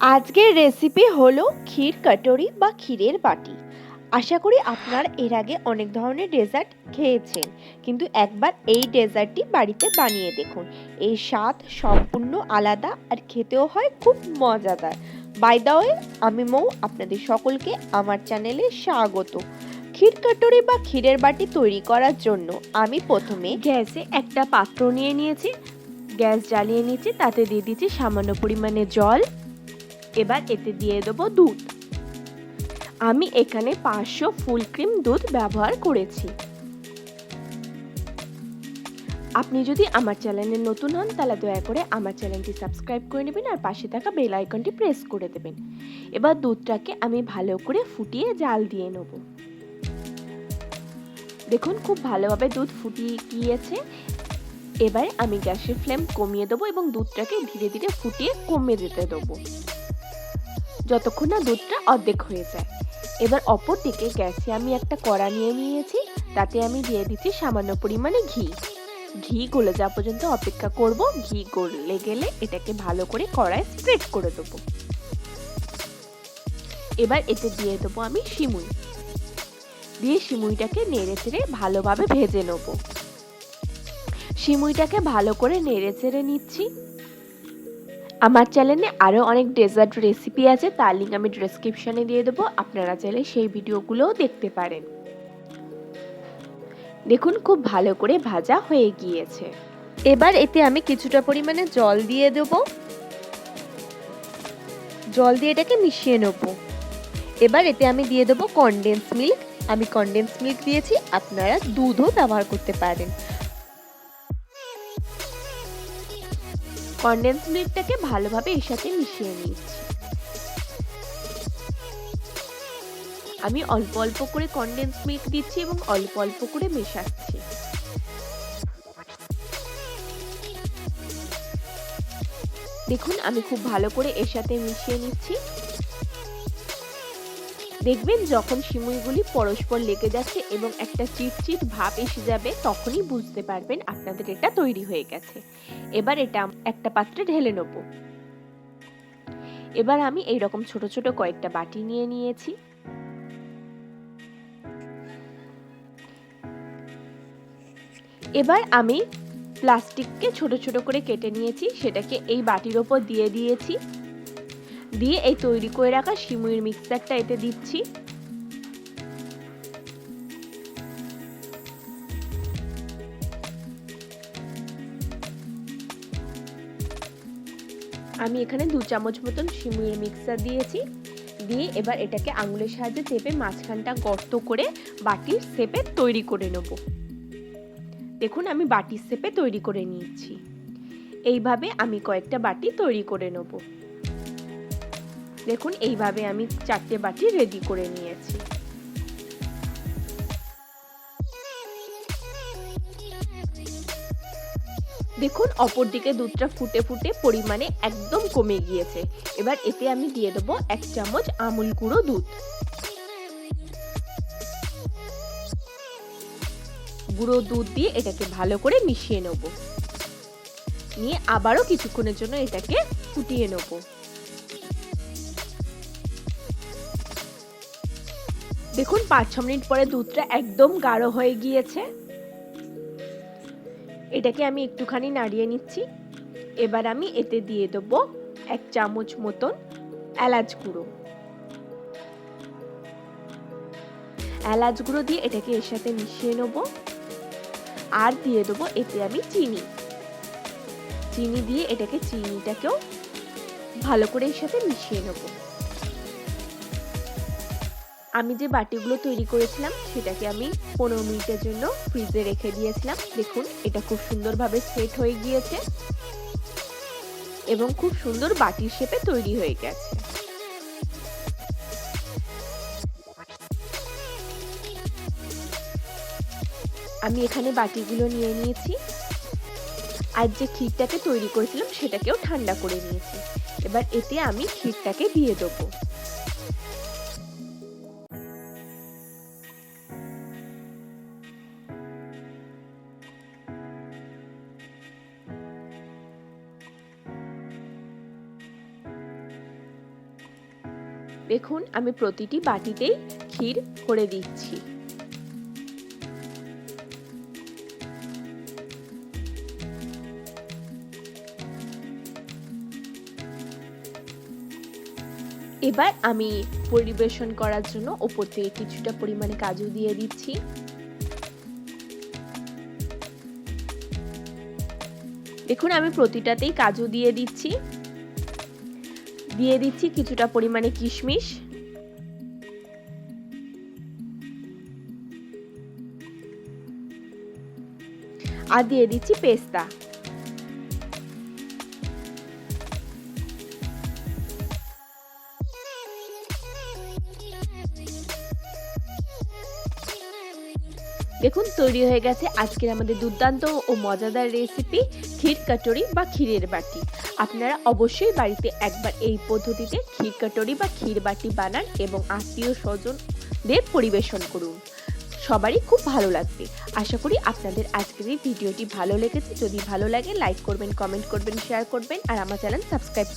আজকের রেসিপি হলো ক্ষীর কাটোরি বা ক্ষীরের বাটি। আশা করি আপনার এর আগে অনেক ধরনের ডেজার্ট খেয়েছেন। কিন্তু একবার এই ডেজার্টটি বাড়িতে বানিয়ে দেখুন। এই স্বাদ সম্পূর্ণ আলাদা আর খেতেও হয় খুব মজাদার। বাই দা ওয়ে আমি মৌ, আপনাদের সকলকে আমার চ্যানেলে স্বাগত। ক্ষীর কাটোরি বা ক্ষীরের বাটি তৈরি করার জন্য আমি প্রথমে গ্যাসে একটা পাত্র নিয়ে নিয়েছি। গ্যাস জ্বালিয়ে নিয়েছি, তাতে দিয়ে দিচ্ছি সামান্য পরিমাণে জল। এবার এতে দিয়ে দেবো দুধ। আমি এখানে পাঁচশো ফুল ক্রিম দুধ ব্যবহার করেছি। আপনি যদি আমার চ্যানেলে নতুন হন, তাহলে দয়া করে আমার চ্যানেলটি সাবস্ক্রাইব করে নেবেন আর পাশে থাকা বেল আইকনটি প্রেস করে দেবেন। এবার দুধটাকে আমি ভালো করে ফুটিয়ে জাল দিয়ে নেব। দেখুন, খুব ভালোভাবে দুধ ফুটিয়ে গিয়েছে। এবারে আমি গ্যাসের ফ্লেম কমিয়ে দেবো এবং দুধটাকে ধীরে ধীরে ফুটিয়ে কমে যেতে দেবো। যতক্ষণ না দুধটা অর্ধেক হয়ে যায়। এবার অপর দিকে গ্যাসে আমি একটা কড়া নিয়ে নিয়েছি, তাতে আমি দিয়ে দিচ্ছি সামান্য পরিমাণে ঘি। ঘি গলে যাওয়া পর্যন্ত অপেক্ষা করব, ঘি গলে গেলে এটাকে ভালো করে কড়ায় স্প্রেড করে দেবো। এবার এতে দিয়ে দেবো আমি শিমুই। দিয়ে শিমুইটাকে নেড়ে চেড়ে ভালোভাবে ভেজে নেব। শিমুইটাকে ভালো করে নেড়ে চেড়ে নিচ্ছি। আমার চ্যানেলে আরও অনেক ডেজার্ট রেসিপি আছে, তার লিঙ্ক আমি ডিসক্রিপশনে দিয়ে দেবো, আপনারা চাইলে সেই ভিডিওগুলোও দেখতে পারেন। দেখুন, খুব ভালো করে ভাজা হয়ে গিয়েছে। এবার এতে আমি কিছুটা পরিমাণে জল দিয়ে দেব। জল দিয়ে এটাকে মিশিয়ে নেব। এবার এতে আমি দিয়ে দেবো কনডেন্স মিল্ক আমি কনডেন্স মিল্ক দিয়েছি, আপনারা দুধও ব্যবহার করতে পারেন। কনডেন্স মিল্কটাকে ভালোভাবে এর সাথে মিশিয়ে নিচ্ছি আমি অল্প অল্প করে কন্ডেন্স মিল্ক দিচ্ছি এবং অল্প অল্প করে মেশাচ্ছি। দেখুন, আমি খুব ভালো করে এর সাথে মিশিয়ে নিচ্ছি। দেখবেন যখন শিমুইগুলি পরস্পর লেগে যাচ্ছে এবং একটা চিটচিট ভাব এসে যাবে, তখনই বুঝতে পারবেন আপনাদের এটা তৈরি হয়ে গেছে। এবার এটা একটা পাত্রে ঢেলে নেব। এবার আমি এই রকম ছোট ছোট কয়েকটা বাটি নিয়ে নিয়েছি। এবার আমি প্লাস্টিককে ছোট ছোট করে কেটে নিয়েছি, সেটাকে এই বাটির ওপর দিয়ে দিয়েছি। দিয়ে এই তৈরি করে রাখা সিমুইয়ের মিক্সচারটা এতে দিচ্ছি। আমি এখানে দু চামচ মতন সিমুইয়ের মিক্সার দিয়েছি। দিয়ে এবার এটাকে আঙুলের সাহায্যে চেপে মাঝখানটা গর্ত করে বাটির শেপে তৈরি করে নেব। দেখুন, আমি বাটির শেপে তৈরি করে নিয়েছি। এইভাবে আমি কয়েকটা বাটি তৈরি করে নেব। দেখুন, এইভাবে আমি চারটে বাটি রেডি করে নিয়েছি। দেখুন অপর দিকে দুধটা ফুটে ফুটে পরিমাণে একদম কমে গিয়েছে। এবার এতে আমি দিয়ে দেবো এক চামচ আমুল গুঁড়ো দুধ। গুঁড়ো দুধ দিয়ে এটাকে ভালো করে মিশিয়ে নেব। নিয়ে আবারও কিছুক্ষণের জন্য এটাকে ফুটিয়ে নেব। দেখুন পাঁচ ছ মিনিট পরে দুধটা একদম গাঢ় হয়ে গিয়েছে। এটাকে আমি একটুখানি নাড়িয়ে নিচ্ছি। এবার আমি এতে দিয়ে দেবো এক চামচ মতন এলাচ গুঁড়ো। এলাচ গুঁড়ো দিয়ে এটাকে এর সাথে মিশিয়ে নেব। আর দিয়ে দেবো এতে আমি চিনি। চিনি দিয়ে এটাকে চিনিটাকেও ভালো করে এর সাথে মিশিয়ে নেব। আমি যে বাটিগুলো তৈরি করেছিলাম, সেটাকে আমি পনেরো মিনিটের জন্য ফ্রিজে রেখে দিয়েছিলাম। দেখুন, এটা খুব সুন্দরভাবে সেট হয়ে গিয়েছে এবং খুব সুন্দর বাটির শেপে তৈরি হয়ে গেছে। আমি এখানে বাটিগুলো নিয়ে নিয়েছি। আর যে ক্ষীরটাকে তৈরি করেছিলাম, সেটাকেও ঠান্ডা করে নিয়েছি। এবার এতে আমি ক্ষীরটাকে দিয়ে দেবো। দেখুন, আমি প্রতিটি বাটিতেই ক্ষীর করে দিচ্ছি। এবার আমি পরিবেশন করার জন্য ওপর থেকে কিছুটা পরিমাণে কাজু দিয়ে দিচ্ছি। দেখুন, আমি প্রতিটাতেই কাজু দিয়ে দিচ্ছি। দিয়ে দিচ্ছি কিছুটা পরিমাণে কিশমিশ। আর দিয়ে দিচ্ছি পেস্তা। দেখুন, তৈরি হয়ে গেছে আজকের আমাদের দুর্দান্ত ও মজাদার রেসিপি ক্ষীর কাটরি বা ক্ষীরের বাটি। আপনারা অবশ্যই বাড়িতে একবার এই পদ্ধতিতে ক্ষীর কাটরি বা ক্ষীর বাটি বানান এবং আত্মীয় স্বজনদের পরিবেশন করুন। সবারই খুব ভালো লাগবে। আশা করি আপনাদের আজকের এই ভিডিওটি ভালো লেগেছে। যদি ভালো লাগে লাইক করবেন কমেন্ট করবেন শেয়ার করবেন, আর আমার চ্যানেল সাবস্ক্রাইব